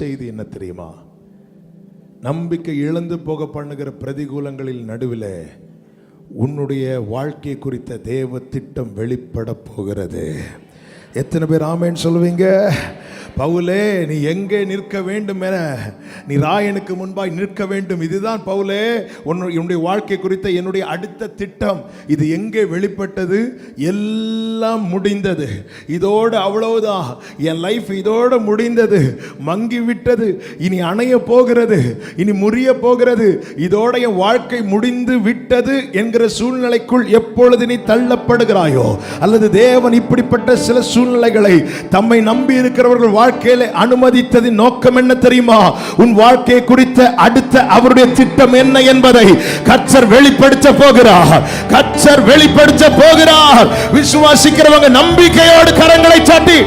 நற்செய்தி என்ன தெரியுமா? நம்பிக்கை இழந்து போக பண்ணுகிற பிரதிகூலங்களில் நடுவில் உன்னுடைய வாழ்க்கை குறித்த தேவ திட்டம் வெளிப்பட போகிறது. எத்தனை பேர் ஆமேன்னு சொல்லுவீங்க? பவுலே நீ எங்கே நிற்க வேண்டும் என? நீ ராயனுக்கு முன்பாய் நிற்க வேண்டும். இதுதான் பவுலே என்னுடைய உன்னுடைய வாழ்க்கை குறித்த என்னுடைய அடுத்த திட்டம். இது எங்கே வெளிப்பட்டது? எல்லாம் முடிந்தது. இதோடு அவ்வளவுதான். என் லைஃப் இதோடு முடிந்தது. மங்கி விட்டது. இனி அணைய போகிறது. இனி முறிய போகிறது. இதோட என் வாழ்க்கை முடிந்து விட்டது என்கிற சூழ்நிலைக்குள் எப்பொழுது நீ தள்ளப்படுகிறாயோ அல்லது தேவன் இப்படிப்பட்ட சில சூழ்நிலைகளை தம்மை நம்பி இருக்கிறவர்கள் வாழ்க்கையில அனுமதித்ததின் நோக்கம் என்ன தெரியுமா? உன் வாழ்க்கையை குறித்த அடுத்த அவருடைய திட்டம் என்ன என்பதை கச்சர் வெளிப்படுத்த போகிறார். கச்சர் வெளிப்படுத்த போகிறார். விசுவாசிக்கிறவங்க நம்பிக்கையோடு கரங்களை சாட்டி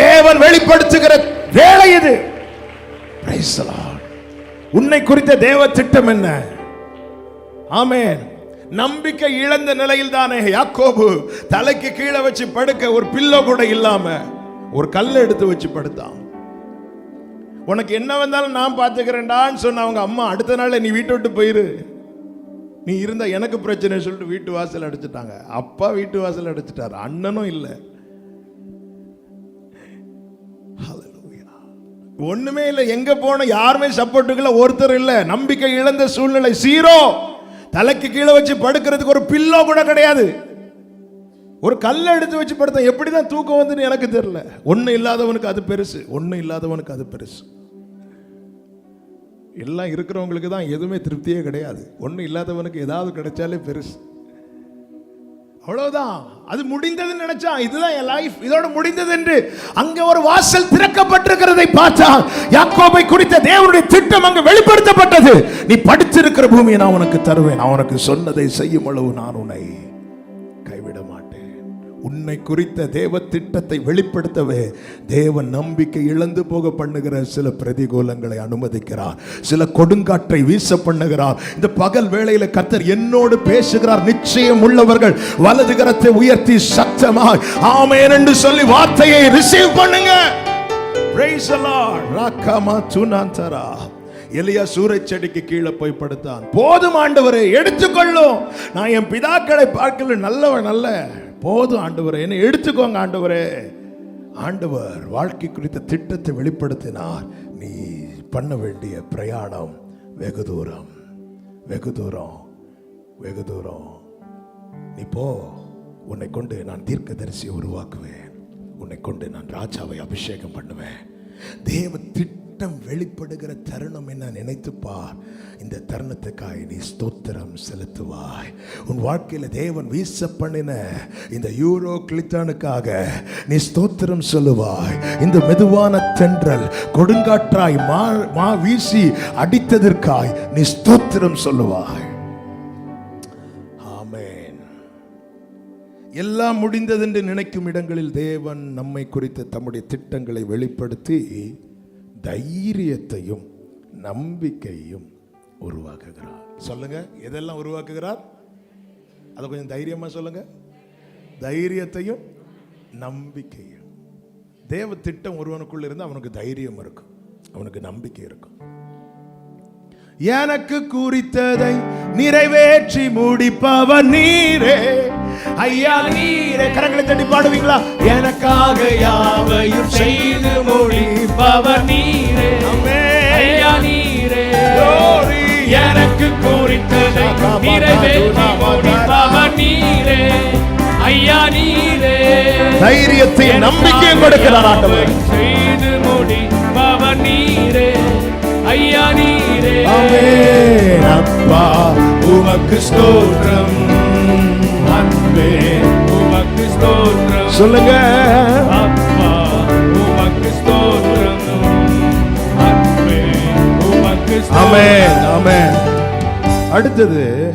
தேவன் வெளிப்படுத்துகிற வேலை இது. உன்னை குறித்த தேவ திட்டம் என்ன? ஆமேன் நம்பிக்கை இழந்த நிலையில் தானே யாக்கோபு? தலைக்கு கீழே வச்சு படுக்க ஒரு பில்லோ கூட இல்லாம ஒரு கல்லை எடுத்து வச்சு படுத்தான். உனக்கு என்ன வந்தாலும் நான் பார்த்துக்கிறேன்டான்னு சொன்ன அவங்க அம்மா அடுத்த நாள் நீ வீட்டை விட்டு போயிரு. நீ இருந்தா எனக்கு பிரச்சனை சொல்லிட்டு வீட்டு வாசல் அடிச்சிட்டாங்க. அப்பா வீட்டு வாசல் அடிச்சிட்டாரு. அண்ணனும் இல்லை. ஒண்ணுமே இல்லை. எங்க போன யாருமே சப்போர்ட்டுக்குள்ள ஒருத்தர் இல்லை. நம்பிக்கை இழந்த சூழ்நிலை சீரோ தலைக்கு கீழே வச்சு படுக்கிறதுக்கு ஒரு பில்லோ கூட கிடையாது. ஒரு கல்லை எடுத்து வச்சு படுத்த எப்படிதான் தூக்கம் வந்துன்னு எனக்கு தெரியல. ஒன்று இல்லாதவனுக்கு அது பெருசு ஒன்றும் இல்லாதவனுக்கு அது பெருசு. எல்லாம் இருக்கிறவங்களுக்கு தான் எதுவுமே திருப்தியே கிடையாது. ஒன்றும் இல்லாதவனுக்கு ஏதாவது கிடைச்சாலே பெருசு. அவ்வளவுதான். அது முடிந்ததுன்னு நினைச்சா இதுதான் என் லைஃப் இதோட முடிந்தது என்று அங்க ஒரு வாசல் திறக்கப்பட்டிருக்கிறதை பார்த்தா யாக்கோபை குறித்த தேவனுடைய திட்டம் அங்கு வெளிப்படுத்தப்பட்டது. நீ படிச்சிருக்கிற பூமியை நான் உனக்கு தருவேன். நான் உனக்கு சொன்னதை செய்யும் அளவு நான் உன்னை உன்னை குறித்த தேவ திட்டத்தை வெளிப்படுத்தவே தேவன் நம்பிக்கை இழந்து போக பண்ணுகிற சில பிரதிகூலங்களை அனுமதிக்கிறார். சில கொடுங்காற்றை வீச பண்ணுகிறார். இந்த பகல் வேளையில கத்தர் என்னோடு பேசுகிறார். நிச்சயம் உள்ளவர்கள் வலது கரத்தை உயர்த்தி சத்தமாய் ஆமேன் என்று சொல்லி வார்த்தையை ரிசீவ் பண்ணுங்க. எலியா சூறைச் செடிக்கு கீழே போய் படுத்தான். போதும் ஆண்டவரே எடுத்துக்கொள்ளும். நான் என் பிதாக்களை பார்க்கல நல்லவன் அல்ல. போதும் ஆண்டவரே. என்னை எடுத்துக்கோங்க ஆண்டவரே. ஆண்டவர் வாழ்க்கை குறித்த திட்டத்தை வெளிப்படுத்தினார். நீ பண்ண வேண்டிய பிரயாணம் வெகு தூரம். வெகு தூரம். வெகு தூரம். நீ போ. உன்னை கொண்டு நான் தீர்க்க தரிசியை உருவாக்குவேன். உன்னை கொண்டு நான் ராஜாவை அபிஷேகம் பண்ணுவேன். தேவ திட்டம் வெளிப்படுகிற தருணம் என்ன நினைத்துப்பார் இந்த தருணத்துக்காய் நீ ஸ்தோத்திரம் செலுத்துவாய். உன் வாழ்க்கையில தேவன் வீச பண்ணின இந்த யூரோ கிளித்தானுக்காக நீ ஸ்தோத்திரம் சொல்லுவாய். இந்த மெதுவான தென்றல் கொடுங்காற்றாய் மா மா வீசி அடித்ததற்காய் நீ ஸ்தோத்திரம் சொல்லுவாய். ஆமென். எல்லாம் முடிந்ததென்று நினைக்கும் இடங்களில் தேவன் நம்மை குறித்த தம்முடைய திட்டங்களை வெளிப்படுத்தி தைரியத்தையும் நம்பிக்கையும் உருவாக்குகிறார். சொல்லுங்க எதெல்லாம் உருவாக்குகிறார்? அதை கொஞ்சம் தைரியமா சொல்லுங்க. தைரியத்தையும் நம்பிக்கையும். தேவ திட்டம் ஒருவனுக்குள்ள இருந்து அவனுக்கு தைரியம் இருக்கும். அவனுக்கு நம்பிக்கை இருக்கும். எனக்கு குறித்ததை நிறைவேற்றி முடிப்பவர் நீரே. ஐயா நீரே. கரங்களை தட்டி பாடுவீங்களா? எனக்காக யாவையும் செய்து முடிப்பவர் நீரே. ஐயா நீரே. எனக்கு குறித்ததை நிறைவேற்றி முடிப்பவர் நீரே. ஐயா நீரே. தைரியத்தை நம்பிக்கையும் கொடுக்கிறார் ஆண்டவர். செய்து முடிப்பவர் நீரே. ஐயா நீரே. ஆமென். அப்பா உமக்கு ஸ்தோத்திரம். அன்பே உமக்கு ஸ்தோத்திரம். சொல்லுங்க. அப்பா உமக்கு ஸ்தோத்திரம். அன்பே உமக்கு ஆமென் ஆமென். அடுத்தது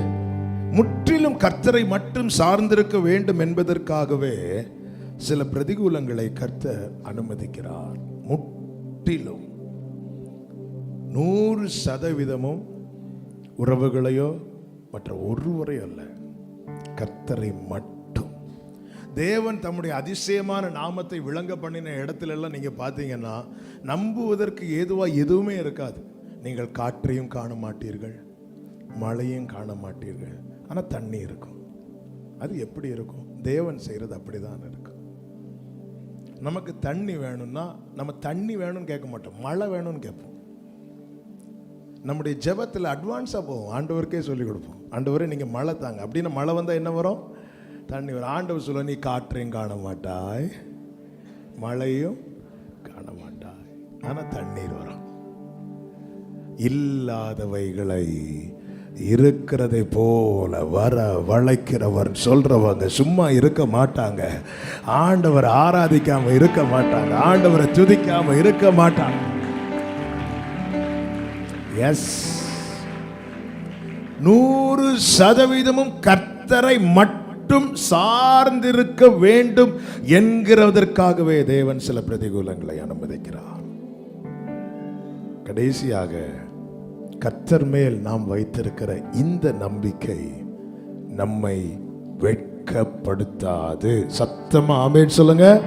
முற்றிலும் கர்த்தரை மட்டும் சார்ந்திருக்க வேண்டும் என்பதற்காகவே சில பிரதிகூலங்களை கர்த்தர் அனுமதிக்கிறார். முற்றிலும். நூறு சதவீதமும் உறவுகளையோ மற்ற ஒருவரையோ அல்ல. கத்தரை மட்டும். தேவன் தம்முடைய அதிசயமான நாமத்தை விளங்க பண்ணின இடத்துல எல்லாம் நீங்கள் பார்த்தீங்கன்னா நம்புவதற்கு ஏதுவாக எதுவுமே இருக்காது. நீங்கள் காற்றையும் காண மாட்டீர்கள் மழையும் காண மாட்டீர்கள். ஆனால் தண்ணி இருக்கும். அது எப்படி இருக்கும்? தேவன் செய்கிறது அப்படி தான் இருக்கும் நமக்கு தண்ணி வேணும்னா நம்ம தண்ணி வேணும்னு கேட்க மாட்டோம். மழை வேணும்னு கேட்போம். நம்முடைய ஜெபத்தில் அட்வான்ஸாக போவோம். ஆண்டவருக்கே சொல்லிக் கொடுப்போம். ஆண்டவரே நீங்கள் மழை தாங்க. அப்படின்னு மழை வந்தால் என்ன வரும்? தண்ணி வரும். ஆண்டவர் சொல்ல நீ காற்றையும் காண மாட்டாய் மழையும் காண மாட்டாய் ஆனால் தண்ணீர் வரும். இல்லாதவைகளை இருக்கிறதை போல வர வளைக்கிறவர் சொல்றவங்க சும்மா இருக்க மாட்டாங்க. ஆண்டவர் ஆராதிக்காம இருக்க மாட்டாங்க. ஆண்டவரை துதிக்காம இருக்க மாட்டாங்க. எஸ் நூறு சதவீதமும் கர்த்தரை மட்டும் சார்ந்திருக்க வேண்டும் என்கிறதற்காகவே தேவன் சில பிரதிகூலங்களை அனுமதிக்கிறார். கடைசியாக கர்த்தர் மேல் நாம் வைத்திருக்கிற இந்த நம்பிக்கை நம்மை வெட்கப்படுத்தாது. சத்தமா ஆமேன் சொல்லுங்க.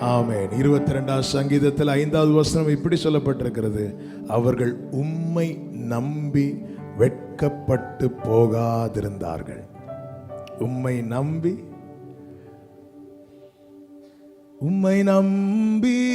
ஆமேன். இருபத்தி ரெண்டாம் சங்கீதத்தில் ஐந்தாவது வசனம் இப்படி சொல்லப்பட்டிருக்கிறது. அவர்கள் உம்மை நம்பி வெட்கப்பட்டு போகாதிருந்தார்கள். உம்மை நம்பி உம்மை நம்பினோ?